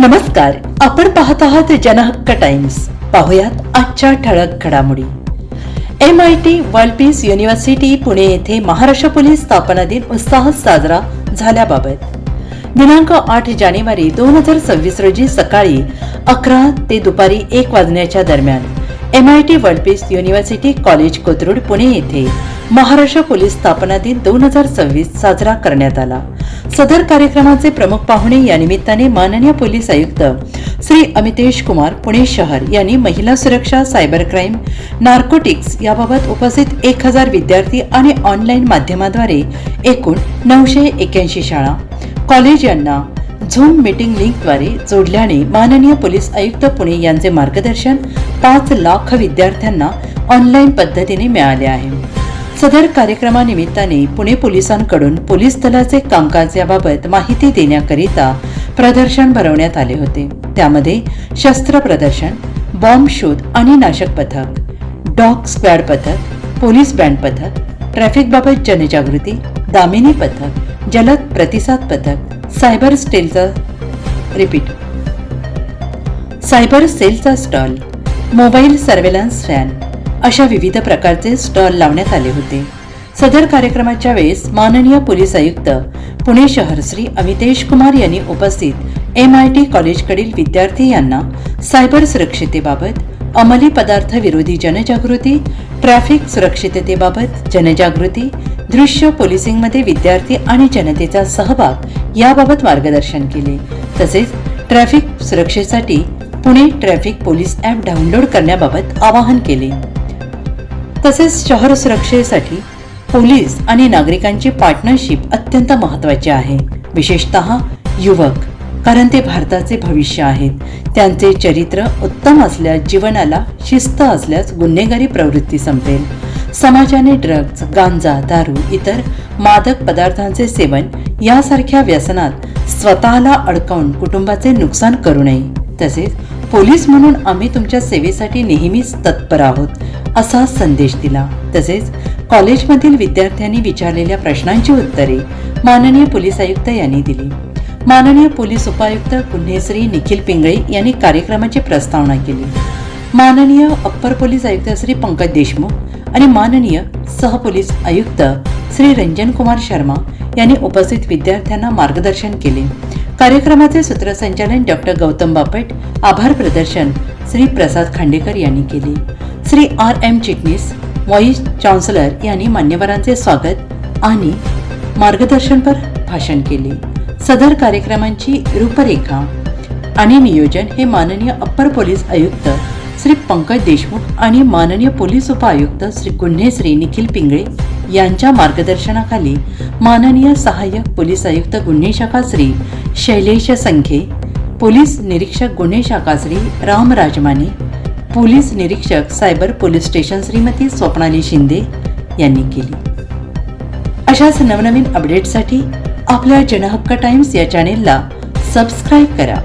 नमस्कार आपण पाहत आहात जनहक्क टाइम्स. पाहुयात आजच्या ठळक घडामोडी. M I T world peace university Pune येथे महाराष्ट्र पोलीस स्थापना दिन उत्साहात साजरा झाल्याबाबत. दिनांक आठ जानेवारी दोन हजार सव्वीस रोजी सकाळी अकरा ते दुपारी एक वाजण्याच्या दरम्यान M I T world peace university college Kothrud Pune येथे महाराष्ट्र पोलीस स्थापना दिन दोन हजार सव्वीस साजरा करण्यात आला. सदर कार्यक्रमाचे प्रमुख पाहुणे या निमित्ताने माननीय पोलीस आयुक्त श्री अमितेश कुमार पुणे शहर यांनी महिला सुरक्षा सायबर क्राईम नार्कोटिक्स याबाबत उपस्थित एक हजार विद्यार्थी आणि ऑनलाईन माध्यमाद्वारे एकूण नऊशे एक्याऐंशी शाळा कॉलेज यांना झूम मीटिंग लिंकद्वारे जोडल्याने माननीय पोलीस आयुक्त पुणे यांचे मार्गदर्शन पाच लाख विद्यार्थ्यांना ऑनलाईन पद्धतीने मिळाले आहे. सदर कार्यक्रमानिमित्ताने पुणे पोलिसांकडून पोलीस दलाचे कामकाज याबाबत माहिती देण्याकरिता प्रदर्शन भरवण्यात आले होते. त्यामध्ये शस्त्र प्रदर्शन बॉम्ब शोध आणि नाशक पथक डॉग स्क्वॅड पथक पोलीस बँड पथक ट्रॅफिकबाबत जनजागृती दामिनी पथक जलद प्रतिसाद पथक सायबर स्टेलचा रिपीट. सायबर सेलचा स्टॉल मोबाईल सर्वेलन्स फॅन अशा विविध प्रकारचे स्टॉल लावण्यात आले होते. सदर कार्यक्रमाच्या वेळेस माननीय पोलीस आयुक्त पुणे शहर श्री अमितेश कुमार यांनी उपस्थित एम आय टी कॉलेजकडील विद्यार्थी यांना सायबर सुरक्षितेबाबत अंमली पदार्थ विरोधी जनजागृती ट्रॅफिक सुरक्षिततेबाबत जनजागृती दृश्य पोलिसिंगमध्ये विद्यार्थी आणि जनतेचा सहभाग याबाबत मार्गदर्शन केले. तसेच ट्रॅफिक सुरक्षेसाठी Pune traffic police app download करण्याबाबत आवाहन केले. तसेच शहर सुरक्षेसाठी पोलीस आणि नागरिकांची पार्टनरशिप अत्यंत महत्त्वाची आहे. विशेषतः युवक कारण ते भारताचे भविष्य आहेत. त्यांचे चरित्र उत्तम असल्यास जीवनाला शिस्त असल्यास गुन्हेगारी प्रवृत्ती संपेल. समाजाने ड्रग्ज गांजा दारू इतर मादक पदार्थांचे सेवन यासारख्या व्यसनात स्वतःला अडकावून कुटुंबाचे नुकसान करू नये. तसेच पोलीस म्हणून आम्ही तुमच्या सेवेसाठी नेहमीच तत्पर आहोत. असा संदेश दिला. तसेच कॉलेजमधील विद्यार्थ्यांनी विचारलेल्या प्रश्नांची उत्तरे माननीय पोलीस आयुक्त यांनी दिली. माननीय पोलीस उपायुक्त गुन्हेश्री निखिल पिंगळे यांनी कार्यक्रमाची प्रस्तावना केली. माननीय अप्पर पोलीस आयुक्त श्री पंकज देशमुख आणि माननीय सहपोलीस आयुक्त श्री रंजन कुमार शर्मा यांनी उपस्थित विद्यार्थ्यांना मार्गदर्शन केले. कार्यक्रमाचे सूत्रसंचालन डॉक्टर गौतम बापट आभार प्रदर्शन श्री प्रसाद खांडेकर यांनी केले. Shri R M Chitnis vice chancellor यांनी मान्यवरांचे स्वागत आणि मार्गदर्शनपर भाषण केले. सदर कार्यक्रमांची रूपरेखा आणि नियोजन हे माननीय अप्पर पोलीस आयुक्त श्री पंकज देशमुख आणि माननीय पोलीस उपआयुक्त श्री गुन्हे श्री निखिल पिंगळे यांच्या मार्गदर्शनाखाली माननीय सहाय्यक पोलीस आयुक्त गुन्हे शाखा श्री शैलेश संखे पोलीस निरीक्षक गुन्हे शाखा श्री राम राजमाने पोलीस निरीक्षक cyber police station Shrimati Swapnali Shinde यांनी केली. अशाच नवनवीन अपडेटसाठी आपल्या जनहक्क टाइम्स या चॅनेलला सबस्क्राईब करा.